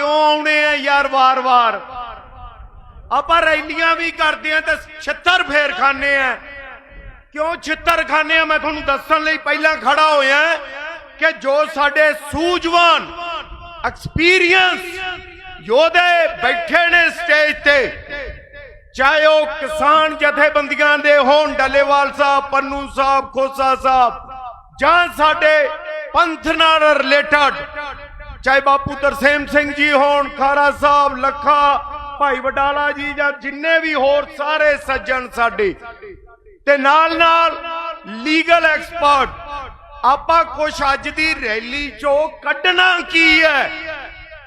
ਕਿਉਂ ਆਉਣੇ ਆ ਯਾਰ ਵਾਰ-ਵਾਰ ਆਪਾਂ ਰੈਲੀਆਂ ਵੀ ਕਰਦੇ ਆ ਤੇ ਛਿੱਤਰ ਫੇਰ ਖਾਣੇ ਆ। ਕਿਉਂ ਛਿੱਤਰ ਖਾਣੇ ਆ? ਮੈਂ ਤੁਹਾਨੂੰ ਦੱਸਣ ਲਈ ਪਹਿਲਾਂ ਖੜਾ ਹੋਇਆ ਕਿ ਜੋ ਸਾਡੇ ਸੂਝਵਾਨ ਐਕਸਪੀਰੀਅੰਸ ਯੋਧੇ ਬੈਠੇ ਨੇ ਸਟੇਜ ਤੇ, ਚਾਹੇ ਉਹ ਕਿਸਾਨ ਜਥੇਬੰਦੀਆਂ ਦੇ ਹੋਣ, ਡੱਲੇਵਾਲ ਸਾਹਿਬ, ਪੰਨੂ ਸਾਹਿਬ, ਖੋਸਾ ਸਾਹਿਬ ਜਾਂ ਸਾਡੇ ਪੰਥ ਨਾਲ ਰਿਲੇਟਡ ਚਾਹੇ ਬਾਪੂ ਤਰਸੇਮ ਸਿੰਘ ਜੀ ਹੋਣ, ਖਾਰਾ ਸਾਹਿਬ, ਲੱਖਾ, ਭਾਈ ਵਡਾਲਾ ਜੀ ਜਾਂ ਜਿੰਨੇ ਵੀ ਹੋਰ ਸਾਰੇ ਸੱਜਣ ਸਾਡੇ, ਤੇ ਨਾਲ ਨਾਲ ਲੀਗਲ ਐਕਸਪਰਟ, ਆਪਾਂ ਕੁਛ ਅੱਜ ਦੀ ਰੈਲੀ ਚੋਂ ਕੱਢਣਾ ਕੀ ਹੈ?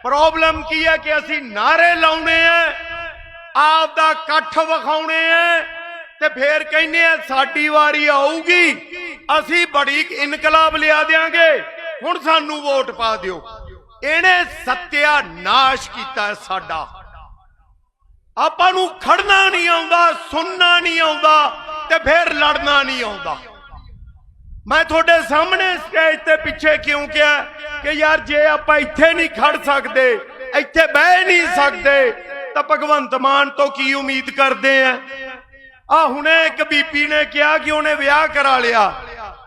ਪ੍ਰੋਬਲਮ ਕੀ ਹੈ ਕਿ ਅਸੀਂ ਨਾਰੇ ਲਾਉਣੇ ਆ ਆਪ ਦਾ ਇਕੱਠ ਵਿਖਾਉਣੇ ਆ ਤੇ ਫੇਰ ਕਹਿੰਦੇ ਆ ਸਾਡੀ ਵਾਰੀ ਆਊਗੀ, ਅਸੀਂ ਬੜੀ ਇਨਕਲਾਬ ਲਿਆ ਦਿਆਂਗੇ, ਹੁਣ ਸਾਨੂੰ ਵੋਟ ਪਾ ਦਿਓ। ਇਹਨੇ ਸਤਿਆ ਨਾਸ਼ ਕੀਤਾ ਸਾਡਾ। ਆਪਾਂ ਨੂੰ ਖੜਨਾ ਨਹੀਂ ਆਉਂਦਾ, ਸੁਣਨਾ ਨਹੀਂ ਆਉਂਦਾ ਤੇ ਫਿਰ ਲੜਨਾ ਨਹੀਂ ਆਉਂਦਾ। ਮੈਂ ਤੁਹਾਡੇ ਸਾਹਮਣੇ ਸਟੇਜ ਤੇ ਪਿੱਛੇ ਕਿਉਂ ਕਿਹਾ ਕਿ ਯਾਰ ਜੇ ਆਪਾਂ ਇੱਥੇ ਨਹੀਂ ਖੜ ਸਕਦੇ, ਇੱਥੇ ਬਹਿ ਨਹੀਂ ਸਕਦੇ, ਤਾਂ ਭਗਵੰਤ ਮਾਨ ਤੋਂ ਕੀ ਉਮੀਦ ਕਰਦੇ ਆ? ਆ ਹੁਣੇ ਇੱਕ ਬੀਬੀ ਨੇ ਕਿਹਾ ਕਿ ਉਹਨੇ ਵਿਆਹ ਕਰਾ ਲਿਆ।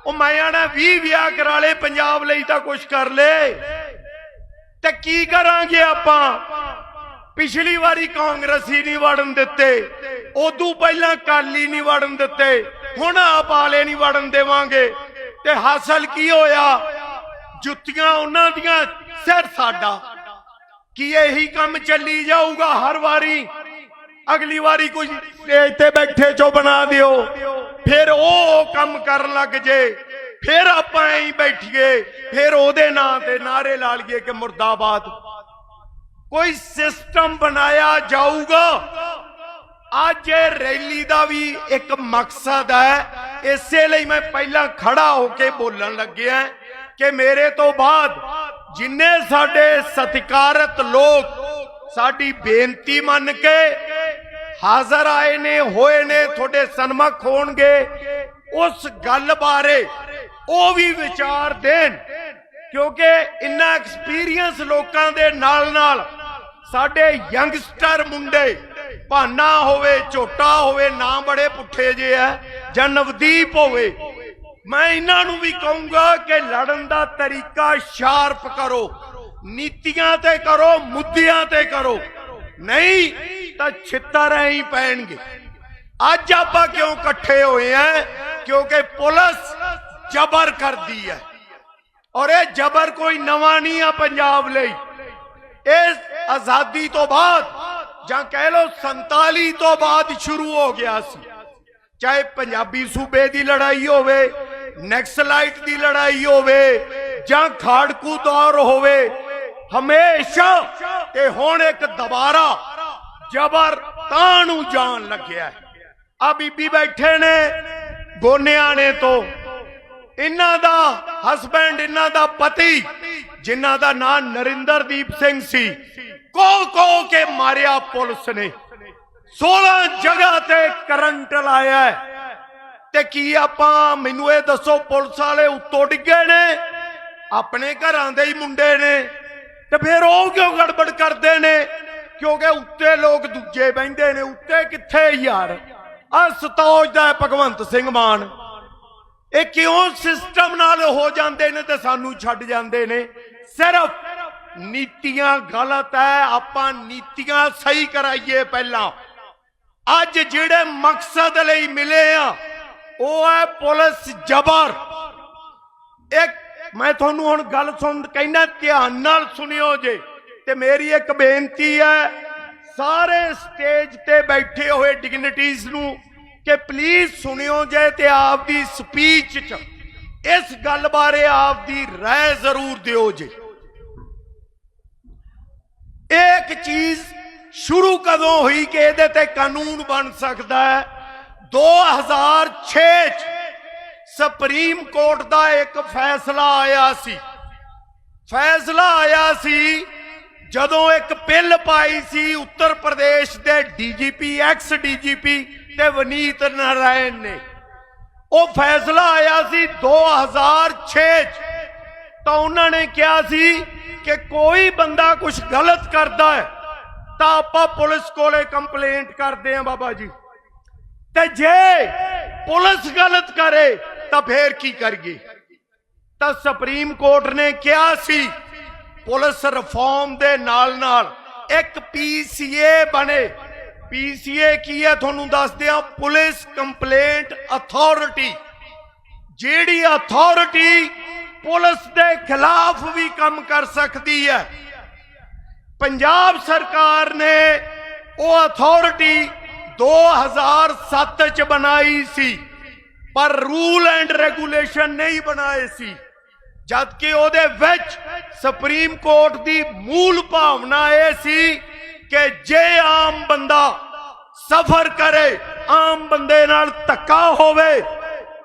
ਉਹ ਮੈਂ ਆਣਾ 20 ਵਿਆਹ ਕਰਾ ਲਏ, ਪੰਜਾਬ ਲਈ ਤਾਂ ਕੁਝ ਕਰ ਲੇ ਤੇ ਕੀ ਕਰਾਂਗੇ ਆਪਾਂ? ਪਿਛਲੀ ਵਾਰੀ ਕਾਂਗਰਸੀ ਨਹੀਂ ਵੜਨ ਦਿੱਤੇ। ਉਦੋਂ ਪਹਿਲਾਂ ਕਾਲੀ ਨਹੀਂ ਵੜਨ ਦਿੱਤੇ। ਹੁਣ ਆਪ ਵਾਲੇ ਨਹੀਂ ਵੜਨ ਦੇਵਾਂਗੇ। ਤੇ ਹਾਸਲ ਕੀ ਹੋਇਆ? ਜੁੱਤੀਆਂ ਉਹਨਾਂ ਦੀਆਂ, ਸਿਰ ਸਾਡਾ। ਕੀ ਇਹੀ ਕੰਮ ਚੱਲੀ ਜਾਊਗਾ ਹਰ ਵਾਰੀ? ਅਗਲੀ ਵਾਰੀ ਕੁਝ ਸਟੇਜ ਤੇ ਬੈਠੇ ਚੋ ਬਣਾ ਦਿਓ। ਫਿਰ ਉਹ ਕੰਮ ਕਰਨ ਲੱਗ ਜੇ। ਫਿਰ ਆਪਾਂ ਐਂ ਬੈਠੀਏ, ਫਿਰ ਉਹਦੇ ਨਾਂ ਤੇ ਨਾਰੇ ਲਾ ਲਈਏ ਕਿ ਮੁਰਦਾਬਾਦ। ਕੋਈ ਸਿਸਟਮ ਬਣਾਇਆ ਜਾਊਗਾ। ਅੱਜ ਇਹ ਰੈਲੀ ਦਾ ਵੀ ਇੱਕ ਮਕਸਦ ਹੈ। ਇਸੇ ਲਈ ਮੈਂ ਪਹਿਲਾਂ ਖੜਾ ਹੋ ਕੇ ਬੋਲਣ ਲੱਗਿਆ ਕਿ ਮੇਰੇ ਤੋਂ ਬਾਅਦ ਜਿੰਨੇ ਸਾਡੇ ਸਤਿਕਾਰਤ ਲੋਕ ਸਾਡੀ ਬੇਨਤੀ ਮੰਨ ਕੇ ਹਾਜ਼ਰ ਆਏ ਨੇ, ਹੋਏ ਨੇ, ਤੁਹਾਡੇ ਸਨਮੁਖ ਹੋਣਗੇ ਉਸ ਗੱਲ ਬਾਰੇ ਉਹ ਵੀ ਵਿਚਾਰ ਦੇਣ। ਕਿਉਂਕਿ ਇੰਨਾ ਐਕਸਪੀਰੀਅੰਸ ਲੋਕਾਂ ਦੇ ਨਾਲ ਨਾਲ ਸਾਡੇ ਯੰਗਸਟਰ ਮੁੰਡੇ, ਭਾਨਾ ਹੋਵੇ ਝੋਟਾ ਹੋਵੇ, ਨਾਂ ਬੜੇ ਪੁੱਠੇ ਜੇ ਐ ਜਾਂ ਨਵਦੀਪ ਹੋਵੇ, ਮੈਂ ਇਹਨਾਂ ਨੂੰ ਵੀ ਕਹੂੰਗਾ ਕਿ ਲੜਨ ਦਾ ਤਰੀਕਾ ਸ਼ਾਰਪ ਕਰੋ, ਨੀਤੀਆਂ ਤੇ ਕਰੋ, ਮੁੱਦਿਆਂ ਤੇ ਕਰੋ। ਨਹੀਂ ਤਾਂ ਛਿੱਤਰ ਐਂ ਹੀ ਪੈਣਗੇ। ਅੱਜ ਆਪਾਂ ਕਿਉਂ ਇਕੱਠੇ ਹੋਏ ਆ? ਕਿਉਂਕਿ ਪੁਲਿਸ ਜ਼ਬਰ ਕਰਦੀ ਹੈ। ਔਰ ਇਹ ਜ਼ਬਰ ਕੋਈ ਨਵਾਂ ਨਹੀਂ ਆ ਪੰਜਾਬ ਲਈ। ਇਸ ਆਜ਼ਾਦੀ ਤੋਂ ਬਾਅਦ ਜਾਂ ਕਹਿ ਲਓ 47 ਤੋਂ ਬਾਅਦ ਸ਼ੁਰੂ ਹੋ ਗਿਆ ਸੀ। ਚਾਹੇ ਪੰਜਾਬੀ ਸੂਬੇ ਦੀ ਲੜਾਈ ਹੋਵੇ ਨੈਕਸਲਾਈਟ ਦੀ ਲੜਾਈ ਹੋਵੇ ਜਾਂ ਖਾੜਕੂ ਦੌਰ ਹੋਵੇ, ਹਮੇਸ਼ਾ ਤੇ ਹੁਣ ਇੱਕ ਦੁਬਾਰਾ ਜ਼ਬਰ ਤਾਂ ਨੂੰ ਜਾਣ ਲੱਗਿਆ ਆ ਬੀਬੀ ਬੈਠੇ ਨੇ ਗੋਨਿਆਣੇ ਤੋਂ। ਇਹਨਾਂ ਦਾ ਹਸਬੈਂਡ ਇਹਨਾਂ ਦਾ ਪਤੀ, ਜਿਨ੍ਹਾਂ ਦਾ ਨਾਮ ਨਰਿੰਦਰਦੀਪ ਸਿੰਘ ਸੀ ਕੋ ਕੋ ਕੇ ਮਾਰਿਆ ਪੁਲਿਸ ਨੇ। 16 ਜਗ੍ਹਾ ਤੇ ਕਰੰਟ ਲਾਇਆ ਤੇ ਕੀ ਆਪਾਂ, ਮੈਨੂੰ ਇਹ ਦੱਸੋ, ਪੁਲਿਸ ਵਾਲੇ ਉੱਤੋਂ ਡਿੱਗੇ ਨੇ? ਆਪਣੇ ਘਰਾਂ ਦੇ ਹੀ ਮੁੰਡੇ ਨੇ। ਤੇ ਫਿਰ ਉਹ ਕਿਉਂ ਗੜਬੜ ਕਰਦੇ ਨੇ? ਕਿਉਂਕਿ ਉੱਤੇ ਲੋਕ ਦੂਜੇ ਬੈੰਦੇ ਨੇ, ਉੱਤੇ ਕਿੱਥੇ ਯਾਰ? ਆ ਸਤੌਜ ਦਾ ਭਗਵੰਤ ਸਿੰਘ ਮਾਨ। ਇਹ ਕਿਉਂ ਸਿਸਟਮ ਨਾਲ ਹੋ ਜਾਂਦੇ ਨੇ ਤੇ ਸਾਨੂੰ ਛੱਡ ਜਾਂਦੇ ਨੇ? ਸਿਰਫ ਨੀਤੀਆਂ ਗਲਤ ਹੈ, ਆਪਾਂ ਨੀਤੀਆਂ ਸਹੀ ਕਰਾਈਏ ਪਹਿਲਾਂ। ਅੱਜ ਜਿਹੜੇ ਮਕਸਦ ਲਈ ਮਿਲੇ ਆ, ਉਹ ਹੈ ਪੁਲਿਸ ਜ਼ਬਰ। ਇੱਕ ਮੈਂ ਤੁਹਾਨੂੰ ਹੁਣ ਗੱਲ ਸੁਣ ਕਹਿਣਾ ਧਿਆਨ ਨਾਲ ਸੁਣਿਓ ਜੇ, ਤੇ ਮੇਰੀ ਇੱਕ ਬੇਨਤੀ ਹੈ ਸਾਰੇ ਸਟੇਜ ਤੇ ਬੈਠੇ ਹੋਏ ਡਿਗਨਿਟੀਜ਼ ਨੂੰ ਕਿ ਪਲੀਜ਼ ਸੁਣਿਓ ਜੇ ਤੇ ਆਪ ਦੀ ਸਪੀਚ ਚ ਇਸ ਗੱਲ ਬਾਰੇ ਆਪ ਦੀ ਰਾਏ ਜ਼ਰੂਰ ਦਿਓ ਜੇ। ਇੱਕ ਚੀਜ਼ ਸ਼ੁਰੂ ਕਦੋਂ ਹੋਈ ਕਿ ਇਹਦੇ ਤੇ ਕਾਨੂੰਨ ਬਣ ਸਕਦਾ ਹੈ? 2006 ਚ ਸੁਪਰੀਮ ਕੋਰਟ ਦਾ ਇੱਕ ਫੈਸਲਾ ਆਇਆ ਸੀ। ਫੈਸਲਾ ਆਇਆ ਸੀ ਜਦੋਂ ਇੱਕ ਪਿੱਲ ਪਾਈ ਸੀ ਉੱਤਰ ਪ੍ਰਦੇਸ਼ ਦੇ ਡੀਜੀਪੀ ਐਕਸ ਡੀਜੀਪੀ ਤੇ ਵਨੀਤ ਨਾਰਾਇਣ ਨੇ, ਉਹ ਫੈਸਲਾ ਆਇਆ ਸੀ 2006 ਚ। ਤਾਂ ਉਹਨਾਂ ਨੇ ਕਿਹਾ ਸੀ ਕਿ ਕੋਈ ਬੰਦਾ ਕੁਝ ਗਲਤ ਕਰਦਾ ਹੈ, ਤਾਂ ਆਪਾਂ ਪੁਲਿਸ ਕੋਲੇ ਕੰਪਲੇਂਟ ਕਰਦੇ ਹਾਂ ਬਾਬਾ ਜੀ। ਤੇ ਜੇ ਪੁਲਿਸ ਗਲਤ ਕਰੇ, ਤਾਂ ਫੇਰ ਕੀ ਕਰੀਏ? ਤਾਂ ਸੁਪਰੀਮ ਕੋਰਟ ਨੇ ਕਿਹਾ ਸੀ ਪੁਲਿਸ ਰਿਫਾਰਮ ਦੇ ਨਾਲ ਨਾਲ ਇੱਕ ਪੀਸੀਏ ਬਣੇ। ਪੀਸੀਏ ਕੀ ਹੈ ਤੁਹਾਨੂੰ ਦੱਸਦੇ ਆ ਪੁਲਿਸ ਕੰਪਲੇਂਟ ਅਥਾਰਟੀ। ਜਿਹੜੀ ਅਥਾਰਟੀ ਪੁਲਿਸ ਦੇ ਖਿਲਾਫ ਵੀ ਕੰਮ ਕਰ ਸਕਦੀ ਹੈ। ਪੰਜਾਬ ਸਰਕਾਰ ਨੇ ਉਹ ਅਥਾਰਟੀ 2007 ਚ ਬਣਾਈ ਸੀ, ਪਰ ਰੂਲ ਐਂਡ ਰੈਗੂਲੇਸ਼ਨ ਨਹੀਂ ਬਣਾਏ ਸੀ। ਜਦ ਕਿ ਉਹਦੇ ਵਿੱਚ ਸੁਪਰੀਮ ਕੋਰਟ ਦੀ ਮੂਲ ਭਾਵਨਾ ਇਹ ਸੀ ਕਿ ਜੇ ਆਮ ਬੰਦਾ ਸਫਰ ਕਰੇ, ਆਮ ਬੰਦੇ ਨਾਲ ਧੱਕਾ ਹੋਵੇ,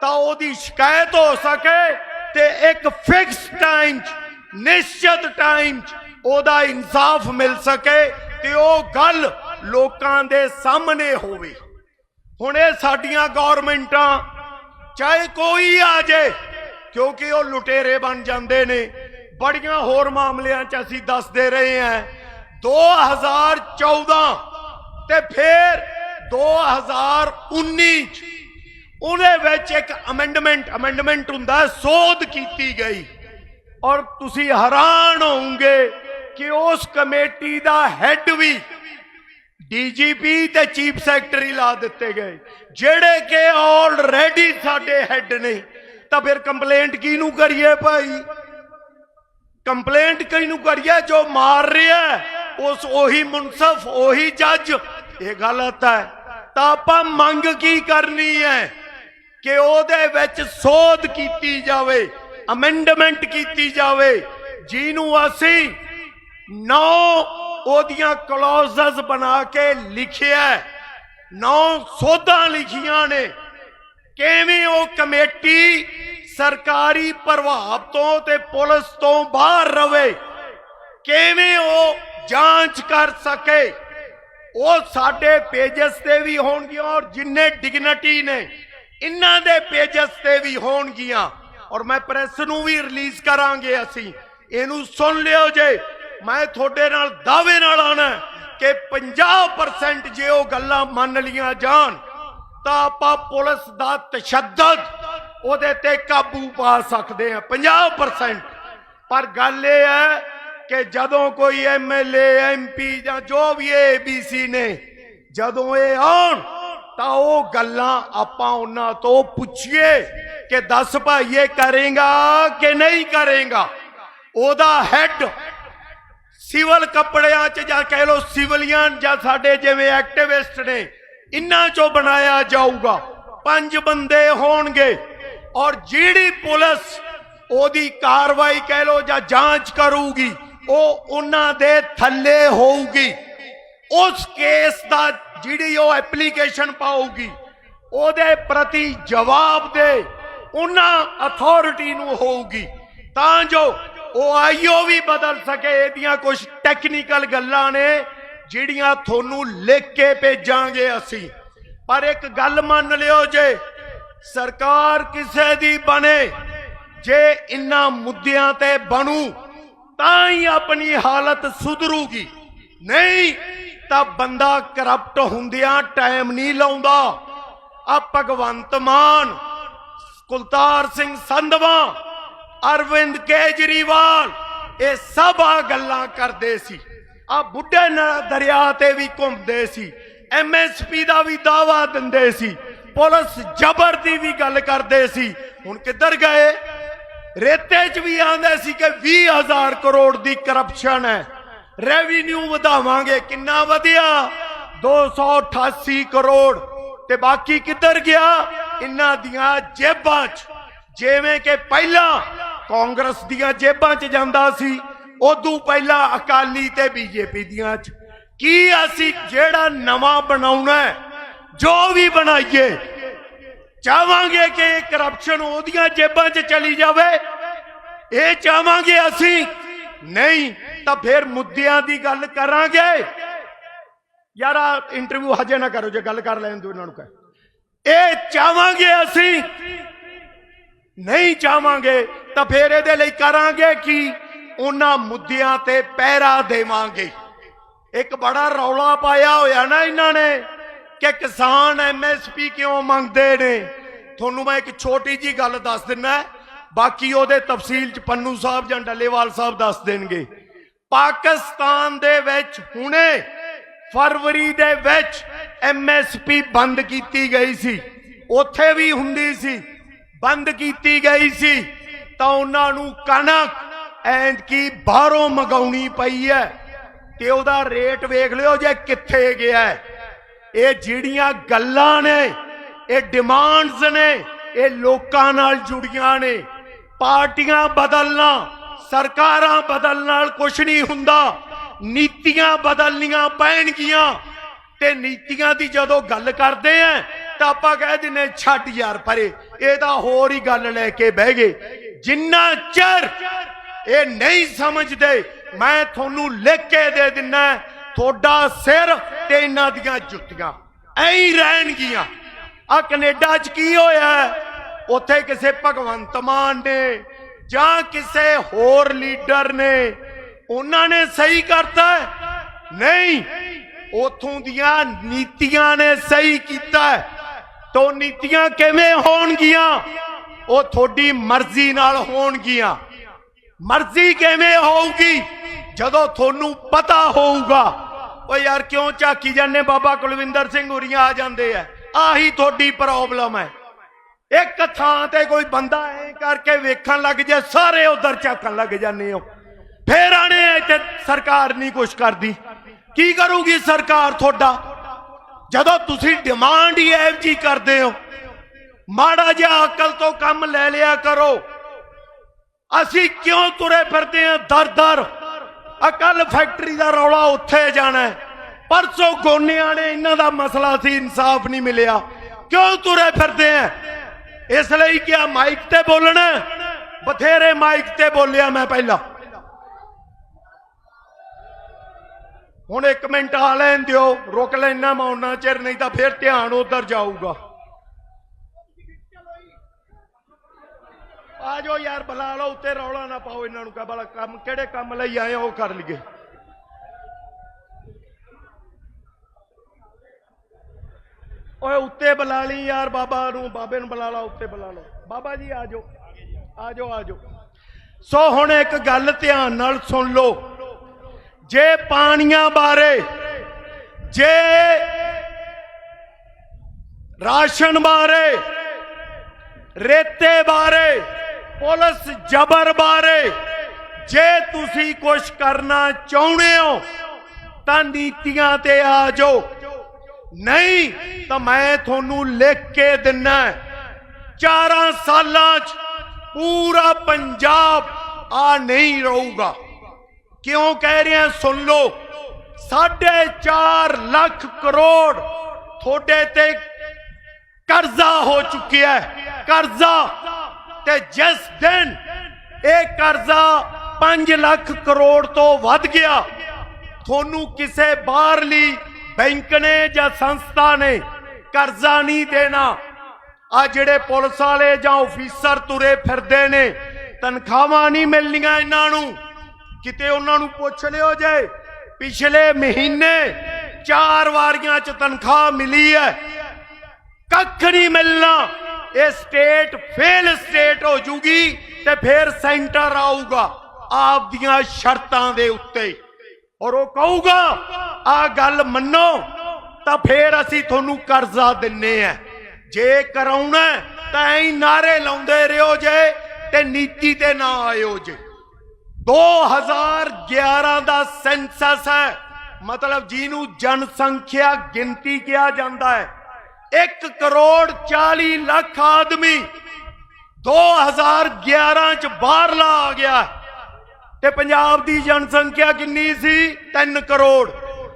ਤਾਂ ਉਹਦੀ ਸ਼ਿਕਾਇਤ ਹੋ ਸਕੇ ਤੇ ਇੱਕ ਫਿਕਸ ਟਾਈਮ 'ਚ, ਨਿਸ਼ਚਿਤ ਟਾਈਮ 'ਚ ਉਹਦਾ ਇਨਸਾਫ ਮਿਲ ਸਕੇ ਤੇ ਉਹ ਗੱਲ ਲੋਕਾਂ ਦੇ ਸਾਹਮਣੇ ਹੋਵੇ। ਹੁਣ ਇਹ ਸਾਡੀਆਂ ਗਵਰਨਮੈਂਟਾਂ ਚਾਹੇ ਕੋਈ ਆ ਜੇ ਕਿਉਂਕਿ ਉਹ ਲੁਟੇਰੇ ਬਣ ਜਾਂਦੇ ਨੇ। ਬੜੀਆਂ ਹੋਰ ਮਾਮਲਿਆਂ 'ਚ ਅਸੀਂ ਦੱਸਦੇ ਰਹੇ ਹਾਂ। 2014 ਤੇ ਫਿਰ 2019 'ਚ ਉਹਦੇ ਵਿੱਚ ਇੱਕ ਅਮੈਂਡਮੈਂਟ ਅਮੈਂਡਮੈਂਟ ਹੁੰਦਾ ਸੋਧ ਕੀਤੀ ਗਈ। ਔਰ ਤੁਸੀਂ ਹੈਰਾਨ ਹੋਵੋਗੇ ਕਿ ਉਸ ਕਮੇਟੀ ਦਾ ਹੈੱਡ ਵੀ ਡੀਜੀਪੀ ਤੇ ਚੀਫ ਸੈਕਟਰੀ ਲਾ ਦਿੱਤੇ ਗਏ, ਜਿਹੜੇ ਕਿ ਆਲਰੇਡੀ ਸਾਡੇ ਹੈੱਡ ਨੇ। ਤਾਂ ਫਿਰ ਕੰਪਲੇਂਟ ਕਿਹਨੂੰ ਕਰੀਏ ਭਾਈ? ਕੰਪਲੇਂਟ ਕਿਹਨੂੰ ਕਰੀਏ ਜੋ ਮਾਰ ਰਿਹਾ ਉਸ ਉਹੀ ਮੁਨਸਫ, ਉਹੀ ਜੱਜ। ਇਹ ਗਲਤ ਹੈ। ਤਾਂ ਆਪਾਂ ਮੰਗ ਕੀ ਕਰਨੀ ਹੈ? ਕਿ ਉਹਦੇ ਵਿੱਚ ਸੋਧ ਕੀਤੀ ਜਾਵੇ ਅਮੈਂਡਮੈਂਟ ਕੀਤੀ ਜਾਵੇ। ਜਿਹਨੂੰ ਅਸੀਂ ਨੌ ਉਹਦੀਆਂ ਕਲੌਜ਼ਸ ਬਣਾ ਕੇ ਲਿਖਿਆ ਨੌ ਸੋਧਾਂ ਲਿਖੀਆਂ ਨੇ। ਕਿਵੇਂ ਉਹ ਕਮੇਟੀ ਸਰਕਾਰੀ ਪ੍ਰਭਾਵ ਤੋਂ ਤੇ ਪੁਲਿਸ ਤੋਂ ਬਾਹਰ ਰਵੇ? ਕਿਵੇਂ ਉਹ ਜਾਂਚ ਕਰ ਸਕੇ? ਉਹ ਸਾਡੇ ਪੇਜਸ ਤੇ ਵੀ ਹੋਣਗੀਆਂ ਔਰ ਜਿੰਨੇ ਡਿਗਨਿਟੀ ਨੇ, ਇਹਨਾਂ ਦੇ ਪੇਜਸ ਤੇ ਵੀ ਹੋਣਗੀਆਂ। ਔਰ ਮੈਂ ਪ੍ਰੈਸ ਨੂੰ ਵੀ ਰਿਲੀਜ਼ ਕਰਾਂਗੇ ਅਸੀਂ। ਇਹਨੂੰ ਸੁਣ ਲਿਓ ਜੇ। ਮੈਂ ਤੁਹਾਡੇ ਨਾਲ ਦਾਅਵੇ ਨਾਲ ਆਣਾ ਕਿ 50% ਜੇ ਉਹ ਗੱਲਾਂ ਮੰਨ ਲੀਆਂ ਜਾਣ ਤਾਂ ਆਪਾਂ ਪੁਲਿਸ ਦਾ ਤਸ਼ੱਦਦ ਉਹਦੇ ਤੇ ਕਾਬੂ ਪਾ ਸਕਦੇ ਹਾਂ 50% ਪਰ ਗੱਲ ਇਹ ਹੈ ਕਿ ਜਦੋਂ ਕੋਈ ਐਮਐਲਏ ਐਮਪੀ ਜਾਂ ਜੋ ਵੀ ਏਬੀਸੀ ਨੇ ਜਦੋਂ ਇਹ ਆਉਣ, ਤਾਂ ਉਹ ਗੱਲਾਂ ਆਪਾਂ ਉਹਨਾਂ ਤੋਂ ਪੁੱਛੀਏ ਕਿ ਦੱਸ ਭਾਈ, ਇਹ ਕਰੇਗਾ ਕਿ ਨਹੀਂ ਕਰੇਗਾ? ਉਹਦਾ ਹੈੱਡ ਸਿਵਲ ਕੱਪੜਿਆਂ 'ਚ ਜਾਂ ਕਹਿ ਲਓ ਸਿਵਲੀਅਨ ਜਾਂ ਸਾਡੇ ਜਿਵੇਂ ਐਕਟਿਵਿਸਟ ਨੇ ਇੰਨਾ ਚੋਂ ਬਣਾਇਆ ਜਾਊਗਾ। ਪੰਜ ਬੰਦੇ ਹੋਣਗੇ ਔਰ ਜਿਹੜੀ ਪੁਲਿਸ ਉਹਦੀ ਕਾਰਵਾਈ ਕਹਿ ਲਓ ਜਾਂ ਜਾਂਚ ਕਰੂਗੀ, ਉਹ ਉਹਨਾਂ ਦੇ ਥੱਲੇ ਹੋਊਗੀ। ਉਸ ਕੇਸ ਦਾ ਜਿਹੜੀ ਉਹ ਐਪਲੀਕੇਸ਼ਨ ਪਾਊਗੀ, ਉਹਦੇ ਪ੍ਰਤੀ ਜਵਾਬ ਦੇ ਉਹਨਾਂ ਅਥਾਰਟੀ ਨੂੰ ਹੋਊਗੀ। ਤਾਂ ਜੋ ਉਹ ਆਈਓ ਵੀ ਬਦਲ ਸਕੇ, ਇਹਦੀਆਂ ਕੁਝ ਟੈਕਨੀਕਲ ਗੱਲਾਂ ਨੇ। ਜਿਹੜੀਆਂ ਤੁਹਾਨੂੰ ਲਿਖ ਕੇ ਭੇਜਾਂਗੇ ਅਸੀਂ। ਪਰ ਇੱਕ ਗੱਲ ਮੰਨ ਲਿਓ ਜੇ, ਸਰਕਾਰ ਕਿਸੇ ਦੀ ਬਣੇ, ਜੇ ਇਨ੍ਹਾਂ ਮੁੱਦਿਆਂ ਤੇ ਬਣੂ, ਤਾਂ ਹੀ ਆਪਣੀ ਹਾਲਤ ਸੁਧਰੂਗੀ। ਨਹੀਂ, ਤਾਂ ਬੰਦਾ ਕਰਪਟ ਹੁੰਦਿਆਂ ਟਾਈਮ ਨਹੀਂ ਲਾਉਂਦਾ। ਆ ਭਗਵੰਤ ਮਾਨ, ਕੁਲਤਾਰ ਸਿੰਘ ਸੰਧਵਾ, ਅਰਵਿੰਦ ਕੇਜਰੀਵਾਲ, ਇਹ ਸਭ ਆ ਗੱਲਾਂ ਕਰਦੇ ਸੀ। ਆ ਬੁੱਢੇ ਦਰਿਆ ਤੇ ਵੀ ਘੁੰਮਦੇ ਸੀ। ਐਮਐਸਪੀ ਦਾ ਵੀ ਦਾਵਾ ਦਿੰਦੇ ਸੀ। ਪੁਲਿਸ ਜ਼ਬਰ ਦੀ ਵੀ ਗੱਲ ਕਰਦੇ ਸੀ। ਹੁਣ ਕਿੱਧਰ ਗਏ? ਰੇਤੇ 'ਚ ਵੀ ਆਂਦੇ ਸੀ ਕਿ 20000 ਕਰੋੜ ਦੀ ਕਰਪਸ਼ਨ ਹੈ। ਰੈਵਨਿਊ ਵਧਾਵਾਂਗੇ, ਕਿੰਨਾ ਵਧਿਆ? 288 ਕਰੋੜ। ਤੇ ਬਾਕੀ ਕਿੱਧਰ ਗਿਆ? ਇਹਨਾਂ ਦੀਆਂ ਜੇਬਾਂ 'ਚ। ਜਿਵੇਂ ਕਿ ਪਹਿਲਾਂ ਕਾਂਗਰਸ ਦੀਆਂ ਜੇਬਾਂ 'ਚ ਜਾਂਦਾ ਸੀ। ਉਦੋਂ ਪਹਿਲਾਂ ਅਕਾਲੀ ਤੇ ਬੀਜੇਪੀ ਦੀਆਂ 'ਚ। ਕੀ ਅਸੀਂ ਜਿਹੜਾ ਨਵਾਂ ਬਣਾਉਣਾ ਜੋ ਵੀ ਬਣਾਈਏ, ਚਾਹਾਂਗੇ ਕਿ ਇਹ ਕਰਪਸ਼ਨ ਉਹਦੀਆਂ ਜੇਬਾਂ 'ਚ ਚਲੀ ਜਾਵੇ? ਇਹ ਚਾਹਾਂਗੇ ਅਸੀਂ? ਨਹੀਂ, ਤਾਂ ਫਿਰ ਮੁੱਦਿਆਂ ਦੀ ਗੱਲ ਕਰਾਂਗੇ। ਯਾਰ ਇੰਟਰਵਿਊ ਹਜੇ ਨਾ ਕਰੋ, ਜੇ ਗੱਲ ਕਰ ਲੈਣ ਦਿਓ ਇਹਨਾਂ ਨੂੰ ਕਹਿ। ਇਹ ਚਾਹਾਂਗੇ ਅਸੀਂ? ਨਹੀਂ ਚਾਹਾਂਗੇ, ਤਾਂ ਫਿਰ ਇਹਦੇ ਲਈ ਕਰਾਂਗੇ ਕੀ? ਉਹਨਾਂ ਮੁੱਦਿਆਂ ਤੇ ਪਹਿਰਾ ਦੇਵਾਂਗੇ। ਇੱਕ ਬੜਾ ਰੌਲਾ ਪਾਇਆ ਹੋਇਆ ਨਾ ਇਹਨਾਂ ਨੇ ਕਿ ਕਿਸਾਨ ਐਮਐਸਪੀ ਕਿਉਂ ਮੰਗਦੇ ਨੇ? ਤੁਹਾਨੂੰ ਮੈਂ ਇੱਕ ਛੋਟੀ ਜੀ ਗੱਲ ਦੱਸ ਦਿੰਦਾ ਬਾਕੀ ਉਹਦੇ ਤਫਸੀਲ ਚ ਪੰਨੂ ਸਾਹਿਬ ਜਾਂ ਡੱਲੇਵਾਲ ਸਾਹਿਬ ਦੱਸ ਦੇਣਗੇ। ਪਾਕਿਸਤਾਨ ਦੇ ਵਿੱਚ ਹੁਣੇ ਫਰਵਰੀ ਦੇ ਵਿੱਚ ਐਮਐਸਪੀ ਬੰਦ ਕੀਤੀ ਗਈ ਸੀ। ਉੱਥੇ ਵੀ ਹੁੰਦੀ ਸੀ। ਬੰਦ ਕੀਤੀ ਗਈ ਸੀ ਤਾਂ ਉਹਨਾਂ ਨੂੰ ਕਣਕ ਐਂਡ ਕੀ ਬਾਹਰੋਂ ਮੰਗਾਉਣੀ ਪਈ ਹੈ ਤੇ ਉਹਦਾ ਰੇਟ ਵੇਖ ਲਿਓ ਜੇ ਕਿੱਥੇ ਗਿਆ ਇਹ ਜਿਹੜੀਆਂ ਗੱਲਾਂ ਨੇ, ਇਹ ਡਿਮਾਂਡਸ ਨੇ, ਇਹ ਲੋਕਾਂ ਨਾਲ ਜੁੜੀਆਂ ਨੇ। ਪਾਰਟੀਆਂ ਬਦਲਣਾ, ਸਰਕਾਰਾਂ ਬਦਲਣ ਨਾਲ ਕੁਝ ਨਹੀਂ ਹੁੰਦਾ। ਨੀਤੀਆਂ ਬਦਲਣੀਆਂ ਪੈਣਗੀਆਂ। ਤੇ ਨੀਤੀਆਂ ਦੀ ਜਦੋਂ ਗੱਲ ਕਰਦੇ ਆ ਤਾਂ ਆਪਾਂ ਕਹਿ ਦਿੰਨੇ ਛੱਡ ਯਾਰ ਪਰੇ। ਇਹ ਤਾਂ ਹੋਰ ਹੀ ਗੱਲ ਲੈ ਕੇ ਬਹਿ ਗਏ। ਜਿੰਨਾ ਚਿਰ ਇਹ ਨਹੀਂ ਸਮਝਦੇ। ਮੈਂ ਤੁਹਾਨੂੰ ਲਿਖ ਕੇ ਦੇ ਦਿੰਨਾ ਤੁਹਾਡਾ ਸਿਰ ਤੇ ਇਹਨਾਂ ਦੀਆਂ ਜੁੱਤੀਆਂ। ਐਂ ਰਹਿਣਗੀਆਂ। ਆ ਕੈਨੇਡਾ 'ਚ ਕੀ ਹੋਇਆ ਉੱਥੇ ਕਿਸੇ ਭਗਵੰਤ ਮਾਨ ਨੇ ਜਾਂ ਕਿਸੇ ਹੋਰ ਲੀਡਰ ਨੇ, ਉਹਨਾਂ ਨੇ ਸਹੀ ਕਰਤਾ ਨਹੀਂ। ਉਥੋਂ ਦੀਆਂ ਨੀਤੀਆਂ ਨੇ ਸਹੀ ਕੀਤਾ ਤੋ ਨੀਤੀਆਂ ਕਿਵੇਂ ਹੋਣਗੀਆਂ? ਉਹ ਤੁਹਾਡੀ ਮਰਜ਼ੀ ਨਾਲ ਹੋਣਗੀਆਂ। ਮਰਜ਼ੀ ਕਿਵੇਂ ਹੋਊਗੀ? ਜਦੋਂ ਤੁਹਾਨੂੰ ਪਤਾ ਹੋਊਗਾ। ਓ ਯਾਰ, ਕਿਉਂ ਝਾਕੀ ਜਾਂਦੇ ਬਾਬਾ ਕੁਲਵਿੰਦਰ ਸਿੰਘ ਹੁਰੀਆਂ ਆ ਜਾਂਦੇ ਆ। ਆਹੀ ਤੁਹਾਡੀ ਪ੍ਰੋਬਲਮ ਹੈ। ਇੱਕ ਥਾਂ ਤੇ ਕੋਈ ਬੰਦਾ ਐ ਕਰਕੇ ਵੇਖਣ ਲੱਗ ਜੇ, ਸਾਰੇ ਉਧਰ ਝਾਕਣ ਲੱਗ ਜਾਂਦੇ ਹੋ। ਫੇਰ ਆਣੇ ਇੱਥੇ, ਸਰਕਾਰ ਨਹੀਂ ਕੁਛ ਕਰਦੀ। ਕੀ ਕਰੂਗੀ ਸਰਕਾਰ ਤੁਹਾਡਾ? ਜਦੋਂ ਤੁਸੀਂ ਡਿਮਾਂਡ ਹੀ ਐਵ ਜੀ ਕਰਦੇ ਹੋ, ਮਾੜਾ ਜਿਹਾ ਅਕਲ ਤੋਂ ਕੰਮ ਲੈ ਲਿਆ ਕਰੋ। ਅਸੀਂ ਕਿਉਂ ਤੁਰੇ ਫਿਰਦੇ ਆ ਦਰ ਦਰ। ਅਕਲ ਫੈਕਟਰੀ ਦਾ ਰੌਲਾ ਉੱਥੇ ਜਾਣਾ ਪਰਸੋਂ ਗੋਨਿਆਂ ਨੇ ਇਹਨਾਂ ਦਾ ਮਸਲਾ ਸੀ, ਇਨਸਾਫ ਨਹੀਂ ਮਿਲਿਆ। ਕਿਉਂ ਤੁਰੇ ਫਿਰਦੇ ਆ ਇਸ ਲਈ ਕਿ ਮਾਈਕ ਤੇ ਬੋਲਣਾ। ਬਥੇਰੇ ਮਾਈਕ ਤੇ ਬੋਲਿਆ ਮੈਂ ਪਹਿਲਾਂ। ਹੁਣ ਇੱਕ ਮਿੰਟ ਆ ਲੈਣ ਦਿਓ। ਰੁਕ ਲੈਣਾ ਮੈਂ, ਉਹਨਾਂ ਚਿਰ ਨਹੀਂ ਤਾਂ ਫਿਰ ਧਿਆਨ ਉਧਰ ਜਾਊਗਾ। ਆ ਜਾਓ ਯਾਰ, ਬੁਲਾ ਲਓ, ਉੱਤੇ ਰੌਲਾ ਨਾ ਪਾਓ ਇਹਨਾਂ ਨੂੰ ਕਹ ਬਲਾ ਕੰਮ, ਕਿਹੜੇ ਕੰਮ ਲਈ ਆਏ ਉਹ ਕਰ ਲਈਏ। ਓਏ, ਉੱਤੇ ਬੁਲਾ ਲਈ ਯਾਰ, ਬਾਬਾ ਨੂੰ, ਬਾਬੇ ਨੂੰ ਬੁਲਾ ਲਾ, ਉੱਤੇ ਬੁਲਾ ਲਓ ਬਾਬਾ ਜੀ ਆ ਜਾਓ ਆ ਜਾਓ ਆ ਜਾਓ ਸੋ ਹੁਣ ਇੱਕ ਗੱਲ ਧਿਆਨ ਨਾਲ ਸੁਣ ਲਓ। ਜੇ ਪਾਣੀਆਂ ਬਾਰੇ, ਜੇ ਰਾਸ਼ਨ ਬਾਰੇ, ਰੇਤੇ ਬਾਰੇ ਪੁਲਿਸ ਜ਼ਬਰ ਬਾਰੇ। ਜੇ ਤੁਸੀਂ ਕੁਝ ਕਰਨਾ ਚਾਹੁੰਦੇ ਹੋ, ਤਾਂ ਨੀਤੀਆਂ ਤੇ ਆ ਜਾਓ। ਨਹੀਂ, ਤਾਂ ਮੈਂ ਤੁਹਾਨੂੰ ਲਿਖ ਕੇ ਦਿੰਨਾ ਚਾਰਾਂ ਸਾਲਾਂ 'ਚ ਪੂਰਾ ਪੰਜਾਬ ਆ ਨਹੀਂ ਰਹੂਗਾ। ਕਿਉਂ ਕਹਿ ਰਿਹਾ, ਸੁਣ ਲਓ। ਸਾਢੇ ਚਾਰ ਲੱਖ ਕਰੋੜ ਤੁਹਾਡੇ ਤੇ ਕਰਜ਼ਾ ਹੋ ਚੁੱਕਿਆ ਹੈ। ਕਰਜ਼ਾ ਤੇ ਜਿਸ ਦਿਨ ਇਹ ਕਰਜ਼ਾ 5 ਲੱਖ ਕਰੋੜ ਤੋਂ ਵੱਧ ਗਿਆ, ਤੁਹਾਨੂੰ ਕਿਸੇ ਬਾਹਰਲੀ ਬੈਂਕ ਨੇ ਜਾਂ ਸੰਸਥਾ ਨੇ ਕਰਜ਼ਾ ਨਹੀਂ ਦੇਣਾ। ਆ ਜਿਹੜੇ ਪੁਲਿਸ ਵਾਲੇ ਜਾਂ ਅਫੀਸਰ ਤੁਰੇ ਫਿਰਦੇ ਨੇ, ਤਨਖਾਹਾਂ ਨਹੀਂ ਮਿਲਣੀਆਂ ਇਹਨਾਂ ਨੂੰ। ਕਿਤੇ ਉਹਨਾਂ ਨੂੰ ਪੁੱਛ ਲਿਓ ਜੇ, ਪਿਛਲੇ ਮਹੀਨੇ ਚਾਰ ਵਾਰੀਆਂ ਚ ਤਨਖਾਹ ਮਿਲੀ ਹੈ, ਕੱਖ ਨਹੀਂ ਮਿਲਣਾ। ਇਹ ਸਟੇਟ ਫੇਲ ਸਟੇਟ ਹੋ ਜੂਗੀ ਤੇ ਫਿਰ ਸੈਂਟਰ ਆਊਗਾ ਆਪ ਦੀਆਂ ਸ਼ਰਤਾਂ ਦੇ ਉੱਤੇ। ਔਰ ਉਹ ਕਹੂਗਾ, ਆ ਗੱਲ ਮੰਨੋ, ਤਾਂ ਫੇਰ ਅਸੀਂ ਤੁਹਾਨੂੰ ਕਰਜ਼ਾ ਦਿੰਨੇ ਆ। ਜੇ ਕਰਾਉਣਾ ਤਾਂ ਐਂ ਨਾਰੇ ਲਾਉਂਦੇ ਰਹੋ ਜੇ ਤੇ ਨੀਤੀ ਤੇ ਨਾ ਆਇਓ ਜੇ। 2011 ਦਾ ਸੈਂਸਸ ਹੈ। ਮਤਲਬ ਜਿਹਨੂੰ ਜਨਸੰਖਿਆ ਗਿਣਤੀ ਕਿਹਾ ਜਾਂਦਾ ਹੈ। 1 ਕਰੋੜ 40 ਲੱਖ ਆਦਮੀ 2011 ਚ ਬਾਹਰਲਾ ਆ ਗਿਆ। ਤੇ ਪੰਜਾਬ ਦੀ ਜਨਸੰਖਿਆ ਕਿੰਨੀ ਸੀ? 3 ਕਰੋੜ।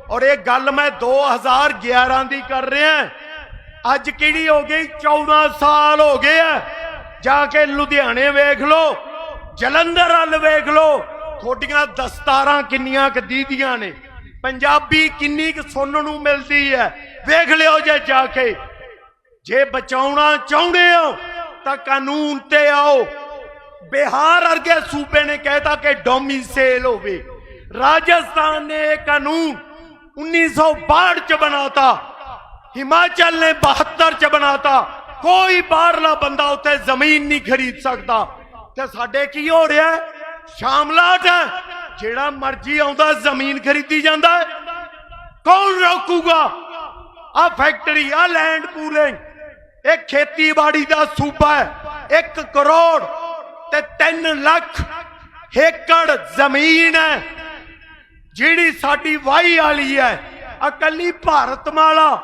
ਔਰ ਇਹ ਗੱਲ ਮੈਂ 2011 ਦੀ ਕਰ ਰਿਹਾ। ਅੱਜ ਕਿਹੜੀ ਹੋ ਗਈ? 14 ਸਾਲ ਹੋ ਗਏ ਆ। ਜਾ ਕੇ ਲੁਧਿਆਣੇ ਵੇਖ ਲਓ, ਜਲੰਧਰ ਵੱਲ ਵੇਖ ਲਓ। ਤੁਹਾਡੀਆਂ ਦਸਤਾਰਾਂ ਕਿੰਨੀਆਂ ਕੁ ਦੀਦੀਆਂ ਨੇ। ਪੰਜਾਬੀ ਕਿੰਨੀ ਕੁ ਸੁਣਨ ਨੂੰ ਮਿਲਦੀ ਹੈ। ਵੇਖ ਲਿਓ ਜੇ ਜਾ ਕੇ। ਜੇ ਬਚਾਉਣਾ ਚਾਹੁੰਦੇ ਹੋ, ਤਾਂ ਕਾਨੂੰਨ ਤੇ ਆਓ। ਬਿਹਾਰ ਵਰਗੇ ਸੂਬੇ ਨੇ ਕਹਿਤਾ ਕਿ ਡੋਮਿਸੇਲ ਹੋਵੇ। ਰਾਜਸਥਾਨ ਨੇ ਇਹ ਕਾਨੂੰਨ 1962 ਚ ਬਣਾਤਾ। ਹਿਮਾਚਲ ਨੇ 72 ਚ ਬਣਾਤਾ। ਕੋਈ ਬਾਹਰਲਾ ਬੰਦਾ ਉੱਥੇ ਜ਼ਮੀਨ ਨਹੀਂ ਖਰੀਦ ਸਕਦਾ। ਤੇ ਸਾਡੇ ਕੀ ਹੋ ਰਿਹਾ? ਹੈ? ਸ਼ਾਮਲਾਟ ਹੈ। ਜਿਹੜਾ ਮਰਜ਼ੀ ਆਉਂਦਾ, ਜ਼ਮੀਨ ਖਰੀਦੀ ਜਾਂਦਾ ਕੌਣ ਰੋਕੂਗਾ? ਆ ਫੈਕਟਰੀ ਆ ਲੈਂਡ ਪੂਲਿੰਗ ਇਹ ਖੇਤੀਬਾੜੀ ਦਾ ਸੂਬਾ ਹੈ। 1 ਕਰੋੜ ਤੇ 3 ਲੱਖ ਏਕੜ ਜ਼ਮੀਨ ਹੈ। ਜਿਹੜੀ ਸਾਡੀ ਵਾਹੀ ਵਾਲੀ ਹੈ। ਇਕੱਲੀ ਭਾਰਤਮਾਲਾ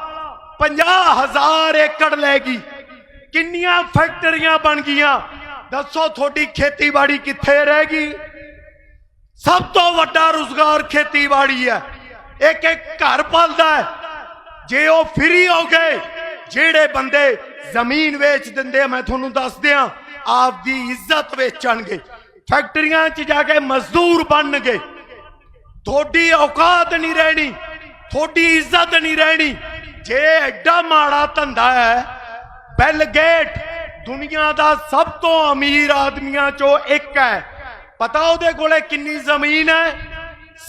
50000 ਏਕੜ ਲੈ ਗਈ। ਕਿੰਨੀਆਂ ਫੈਕਟਰੀਆਂ ਬਣ ਗਈਆਂ। ਦੱਸੋ ਤੁਹਾਡੀ ਖੇਤੀਬਾੜੀ ਕਿੱਥੇ ਰਹਿ ਗਈ? ਸਭ ਤੋਂ ਵੱਡਾ ਰੁਜ਼ਗਾਰ ਖੇਤੀਬਾੜੀ ਹੈ। ਇੱਕ ਇੱਕ ਘਰ ਪਲਦਾ ਹੈ। ਜੇ ਉਹ ਫ੍ਰੀ ਹੋ ਗਏ ਜਿਹੜੇ ਬੰਦੇ ਜ਼ਮੀਨ ਵੇਚ ਦਿੰਦੇ ਆ, ਮੈਂ ਤੁਹਾਨੂੰ ਦੱਸ ਦਿਆਂ ਆਪਦੀ ਇੱਜ਼ਤ ਵੇਚਣਗੇ। ਫੈਕਟਰੀਆਂ 'ਚ ਜਾ ਕੇ ਮਜ਼ਦੂਰ ਬਣਨਗੇ। ਤੁਹਾਡੀ ਔਕਾਤ ਨਹੀਂ ਰਹਿਣੀ, ਤੁਹਾਡੀ ਇੱਜ਼ਤ ਨਹੀਂ ਰਹਿਣੀ। ਜੇ ਐਡਾ ਮਾੜਾ ਧੰਦਾ ਹੈ ਬਿਲ ਗੇਟ ਦੁਨੀਆ ਦਾ ਸਭ ਤੋਂ ਅਮੀਰ ਆਦਮੀਆਂ ਚੋਂ ਇੱਕ ਹੈ। ਪਤਾ ਉਹਦੇ ਕੋਲੇ ਕਿੰਨੀ ਜ਼ਮੀਨ ਹੈ?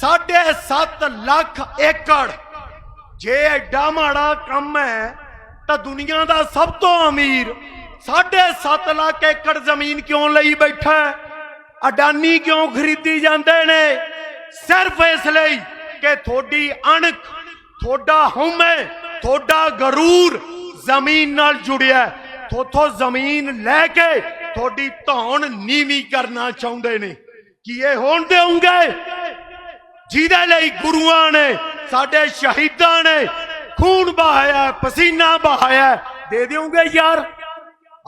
7.5 ਲੱਖ ਏਕੜ। ਜੇ ਐਡਾ ਮਾੜਾ ਕੰਮ ਹੈ ਤਾਂ ਦੁਨੀਆ ਦਾ ਸਭ ਤੋਂ ਅਮੀਰ 7.5 ਲੱਖ ਏਕੜ ਜ਼ਮੀਨ ਕਿਉਂ ਲਈ ਬੈਠਾ ਅਡਾਨੀ ਕਿਉਂ ਖਰੀਦੀ ਜਾਂਦੇ ਨੇ? ਸਿਰਫ ਇਸ ਲਈ ਕਿ ਤੁਹਾਡੀ ਅਣਖ, ਤੁਹਾਡਾ ਹਉਮੈ, ਤੁਹਾਡਾ ਗਰੂਰ ਜ਼ਮੀਨ ਨਾਲ ਜੁੜਿਆ ਥੋਥੋਂ ਜ਼ਮੀਨ ਲੈ ਕੇ ਤੁਹਾਡੀ ਧੌਣ ਨੀਵੀਂ ਕਰਨਾ ਚਾਹੁੰਦੇ ਨੇ। ਕੀ ਇਹ ਹੋਣ ਦੇਉਂਗੇ ਜਿਹਦੇ ਲਈ ਗੁਰੂਆਂ ਨੇ, ਸਾਡੇ ਸ਼ਹੀਦਾਂ ਨੇ ਖੂਨ ਬਹਾਇਆ, ਪਸੀਨਾ ਬਹਾਇਆ, ਦੇ ਦਿਓਗੇ ਯਾਰ?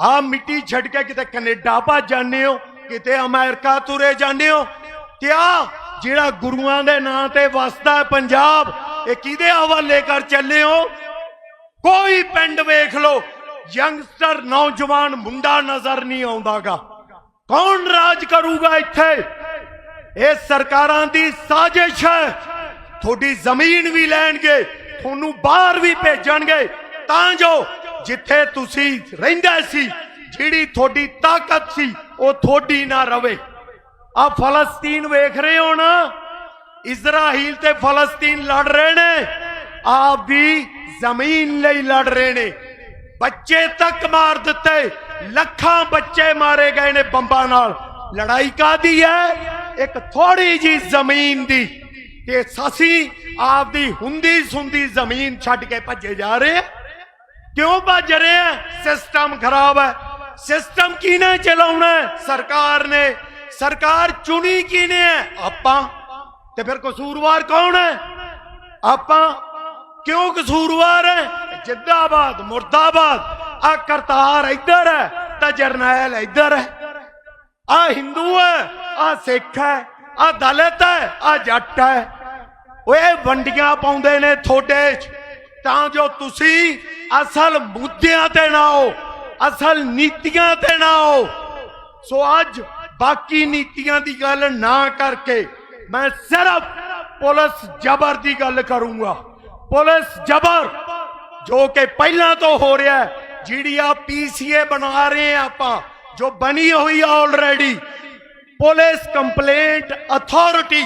ਆ ਮਿੱਟੀ ਛੱਡ ਕੇ ਕਿਤੇ ਕੈਨੇਡਾ ਭੱਜ ਜਾਂਦੇ ਹੋ, ਕਿਤੇ ਅਮਰੀਕਾ ਤੁਰੇ ਜਾਂਦੇ ਹੋ। ਤੇ ਜਿਹੜਾ ਗੁਰੂਆਂ ਦੇ ਨਾਂ ਤੇ ਵਸਦਾ ਪੰਜਾਬ, ਇਹ ਕਿਹਦੇ ਹਵਾਲੇ ਕਰ ਚੱਲੇ ਹੋ? ਕੋਈ ਪਿੰਡ ਵੇਖ ਲਓ, ਯੰਗਸਟਰ ਨੌਜਵਾਨ ਮੁੰਡਾ ਨਜ਼ਰ ਨਹੀਂ ਆਉਂਦਾਗਾ। ਕੌਣ ਰਾਜ ਕਰੂਗਾ ਇੱਥੇ? ਇਹ ਸਰਕਾਰਾਂ ਦੀ ਸਾਜ਼ਿਸ਼ ਹੈ। ਤੁਹਾਡੀ ਜ਼ਮੀਨ ਵੀ ਲੈਣਗੇ ਤੁਹਾਨੂੰ ਬਾਹਰ ਵੀ ਭੇਜਣਗੇ, ਤਾਂ ਜੋ ਜਿੱਥੇ ਤੁਸੀਂ ਰਹਿੰਦੇ ਸੀ, ਜਿਹੜੀ ਤੁਹਾਡੀ ਤਾਕਤ ਸੀ, ਉਹ ਤੁਹਾਡੀ ਨਾ ਰਵੇ। ਆ ਫਲਸਤੀਨ ਵੇਖ ਰਹੇ ਹੋ ਨਾ? ਇਜ਼ਰਾਈਲ ਤੇ ਫਲਸਤੀਨ ਲੜ ਰਹੇ ਨੇ। ਆਪ ਵੀ ਜ਼ਮੀਨ ਲਈ ਲੜ ਰਹੇ ਨੇ। ਬੱਚੇ ਤੱਕ ਮਾਰ ਦਿੱਤੇ। ਲੱਖਾਂ ਬੱਚੇ ਮਾਰੇ ਗਏ ਨੇ ਬੰਬਾਂ ਨਾਲ। ਲੜਾਈ ਕਾਦੀ ਹੈ? ਇੱਕ ਥੋੜੀ ਜੀ ਜ਼ਮੀਨ ਦੀ। ਤੇ ਸਸੀ ਆਪਦੀ ਹੁੰਦੀ ਸੁੰਦੀ ਜ਼ਮੀਨ ਛੱਡ ਕੇ ਭੱਜੇ ਜਾ ਰਹੇ ਕਿਉਂ ਭੱਜ ਰਹੇ ਆ? ਸਿਸਟਮ ਖਰਾਬ ਹੈ ਸਿਸਟਮ ਕਿਹਨੇ ਚਲਾਉਣਾ? ਸਰਕਾਰ ਨੇ। ਸਰਕਾਰ ਚੁਣੀ ਕਿਹਨੇ ਹੈ ਆਪਾਂ। ਤੇ ਫਿਰ ਕਸੂਰਵਾਰ ਕੌਣ ਹੈ ਆਪਾਂ। ਕਿਉਂ ਕਸੂਰਵਾਰ ਹੈ ਜਿੱਦਾਬਾਦ, ਮੁਰਦਾਬਾਦ। ਆ ਕਰਤਾਰ ਇੱਧਰ ਹੈ ਤਾਂ ਜਰਨੈਲ ਇੱਧਰ ਹੈ ਆ ਹਿੰਦੂ ਹੈ ਆ ਸਿੱਖ ਹੈ ਆ ਦਲਿਤ ਹੈ ਆ ਜੱਟ ਹੈ ਓਏ, ਵੰਡੀਆਂ ਪਾਉਂਦੇ ਨੇ ਥੋੜੇ ਤਾਂ ਜੋ ਤੁਸੀਂ ਅਸਲ ਮੁੱਦਿਆਂ ਤੇ ਨਾ ਹੋ ਅਸਲ ਨੀਤੀਆਂ ਤੇ ਨਾ ਹੋ ਸੋ ਅੱਜ ਬਾਕੀ ਨੀਤੀਆਂ ਦੀ ਗੱਲ ਨਾ ਕਰਕੇ ਮੈਂ ਸਿਰਫ ਪੁਲਿਸ ਜ਼ਬਰ ਦੀ ਗੱਲ ਕਰੂੰਗਾ। ਪੁਲਿਸ ਜ਼ਬਰ, ਜੋ ਕਿ ਪਹਿਲਾਂ ਤੋਂ ਹੋ ਰਿਹਾ ਹੈ, ਜਿਹੜੀ ਆ ਪੀਸੀਏ ਬਣਾ ਰਹੇ ਆ ਆਪਾਂ, ਜੋ ਬਣੀ ਹੋਈ ਆਲਰੇਡੀ ਪੁਲਿਸ ਕੰਪਲੇਂਟ ਅਥਾਰਟੀ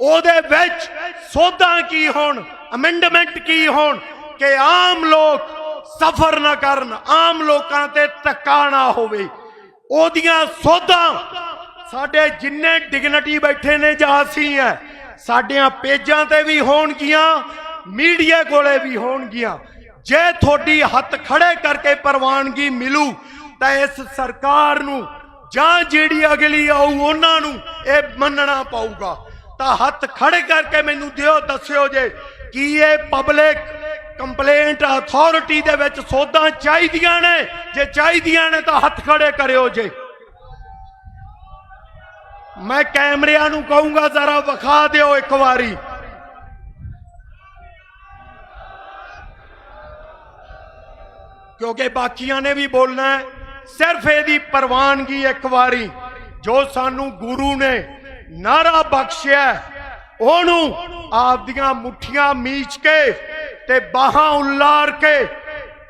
ਉਹਦੇ ਵਿੱਚ ਸੋਧਾਂ ਕੀ ਹੋਣ ਅਮੈਂਡਮੈਂਟ ਕੀ ਹੋਣ ਕਿ ਆਮ ਲੋਕ ਸਫਰ ਨਾ ਕਰਨ, ਆਮ ਲੋਕਾਂ ਤੇ ਧੱਕਾ ਨਾ ਹੋਵੇ। ਉਹਦੀਆਂ ਸੋਧਾਂ ਸਾਡੇ ਜਿੰਨੇ ਡਿਗਨਿਟੀ ਬੈਠੇ ਨੇ ਜਾਂ ਅਸੀਂ ਹੈ ਸਾਡੀਆਂ ਪੇਜਾਂ ਤੇ ਵੀ ਹੋਣਗੀਆਂ, ਮੀਡੀਆ ਕੋਲੇ ਵੀ ਹੋਣਗੀਆਂ। ਜੇ ਤੁਹਾਡੀ ਹੱਥ ਖੜੇ ਕਰਕੇ ਪ੍ਰਵਾਨਗੀ ਮਿਲੂ, ਤਾਂ ਇਸ ਸਰਕਾਰ ਨੂੰ ਜਾਂ ਜਿਹੜੀ ਅਗਲੀ ਆਊ, ਉਹਨਾਂ ਨੂੰ ਇਹ ਮੰਨਣਾ ਪਊਗਾ। ਤਾਂ ਹੱਥ ਖੜੇ ਕਰਕੇ ਮੈਨੂੰ ਦਿਓ, ਦੱਸਿਓ ਜੇ ਕੀ ਇਹ ਪਬਲਿਕ ਕੰਪਲੇਂਟ ਅਥਾਰਟੀ ਦੇ ਵਿੱਚ ਸੋਧਾਂ ਚਾਹੀਦੀਆਂ ਨੇ? ਜੇ ਚਾਹੀਦੀਆਂ ਨੇ ਤਾਂ ਹੱਥ ਖੜੇ ਕਰਿਓ ਜੇ। ਮੈਂ ਕੈਮਰਿਆਂ ਨੂੰ ਕਹੂੰਗਾ, ਜ਼ਰਾ ਵਿਖਾ ਦਿਓ ਇੱਕ ਵਾਰੀ। ਕਿਉਂਕਿ ਬਾਕੀਆਂ ਨੇ ਵੀ ਬੋਲਣਾ ਸਿਰਫ ਇਹਦੀ ਪ੍ਰਵਾਨਗੀ ਇੱਕ ਵਾਰੀ, ਜੋ ਸਾਨੂੰ ਗੁਰੂ ਨੇ ਨਾਰਾ ਬਖਸ਼ਿਆ। ਉਹਨੂੰ ਆਪਦੀਆਂ ਮੁੱਠੀਆਂ ਮੀਚ ਕੇ ਤੇ ਬਾਹਾਂ ਉਲਾਰ ਕੇ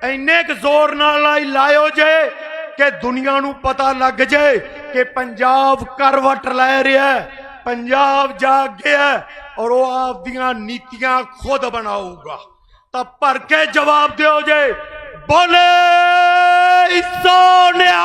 ਇੰਨੇ ਕੁ ਜ਼ੋਰ ਨਾਲ ਲਾਇਓ ਜੇ ਕਿ ਦੁਨੀਆ ਨੂੰ ਪਤਾ ਲੱਗ ਜੇ ਕਿ ਪੰਜਾਬ ਕਰਵਟ ਲੈ ਰਿਹਾ ਪੰਜਾਬ ਜਾਗ ਗਿਆ ਔਰ ਉਹ ਆਪਦੀਆਂ ਨੀਤੀਆਂ ਖੁਦ ਬਣਾਊਗਾ। ਤਾਂ ਭਰ ਕੇ ਜਵਾਬ ਦਿਓ ਜੇ, ਬੋਲੇ ਸੋਨਿਆ